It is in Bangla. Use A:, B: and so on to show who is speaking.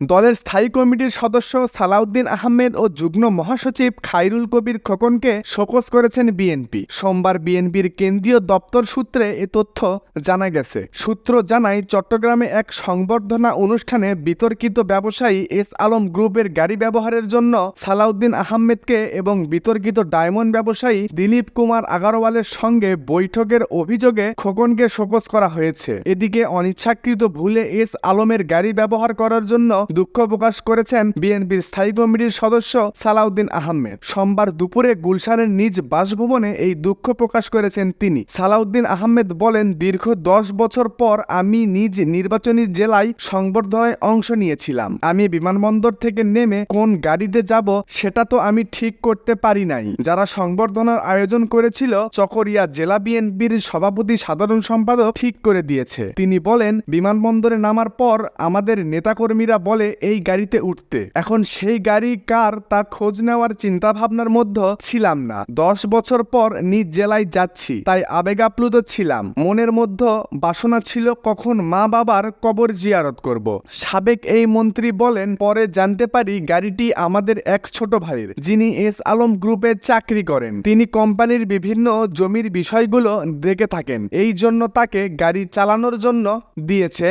A: দলের স্থায়ী কমিটির সদস্য সালাউদ্দিন আহমেদ ও যুগ্ম মহাসচিব খাইরুল কবির খোকনকে শোকজ করেছেন বিএনপি। সোমবার বিএনপির কেন্দ্রীয় দপ্তর সূত্রে এ তথ্য জানা গেছে। সূত্র জানায়, চট্টগ্রামে এক সংবর্ধনা অনুষ্ঠানে বিতর্কিত ব্যবসায়ী এস আলম গ্রুপের গাড়ি ব্যবহারের জন্য সালাউদ্দিন আহমেদকে এবং বিতর্কিত ডায়মন্ড ব্যবসায়ী দিলীপ কুমার আগারওয়ালের সঙ্গে বৈঠকের অভিযোগে খোকনকে শোকজ করা হয়েছে। এদিকে অনিচ্ছাকৃত ভুলে এস আলমের গাড়ি ব্যবহার করার জন্য দুঃখ প্রকাশ করেছেন বিএনপির স্থায়ী কমিটির সদস্য সালাউদ্দিন আহমেদ। সোমবার দুপুরে গুলশানের নিজ বাসভবনে এই দুঃখ প্রকাশ করেছেন তিনি। সালাউদ্দিন আহমেদ বলেন, দীর্ঘ দশ বছর পর আমি নিজ নির্বাচনী জেলায় সংবর্ধনায় অংশ নিয়েছিলাম। আমি বিমানবন্দর থেকে নেমে কোন গাড়িতে যাব সেটা তো আমি ঠিক করতে পারি নাই। যারা সংবর্ধনার আয়োজন করেছিল, চকরিয়া জেলা বিএনপির সভাপতি সাধারণ সম্পাদক ঠিক করে দিয়েছে। তিনি বলেন, বিমানবন্দরে নামার পর আমাদের নেতাকর্মীরা বলে এই গাড়িতে উঠতে। এখন সেই গাড়ি কার তা খোঁজ নেওয়ার চিন্তা ভাবনার মধ্যে ছিলাম না। দশ বছর পর নিজ জেলায় যাচ্ছি, তাই আবেগাপ্লুত ছিলাম। মনের মধ্যে বাসনা ছিল কখন মা বাবার কবর জিয়ারত করব। সাবেক এই মন্ত্রী বলেন, পরে জানতে পারি গাড়িটি আমাদের এক ছোট ভাইয়ের, যিনি এস আলম গ্রুপে চাকরি করেন। তিনি কোম্পানির বিভিন্ন জমির বিষয়গুলো দেখে থাকেন। এই জন্য তাকে গাড়ি চালানোর জন্য দিয়েছে।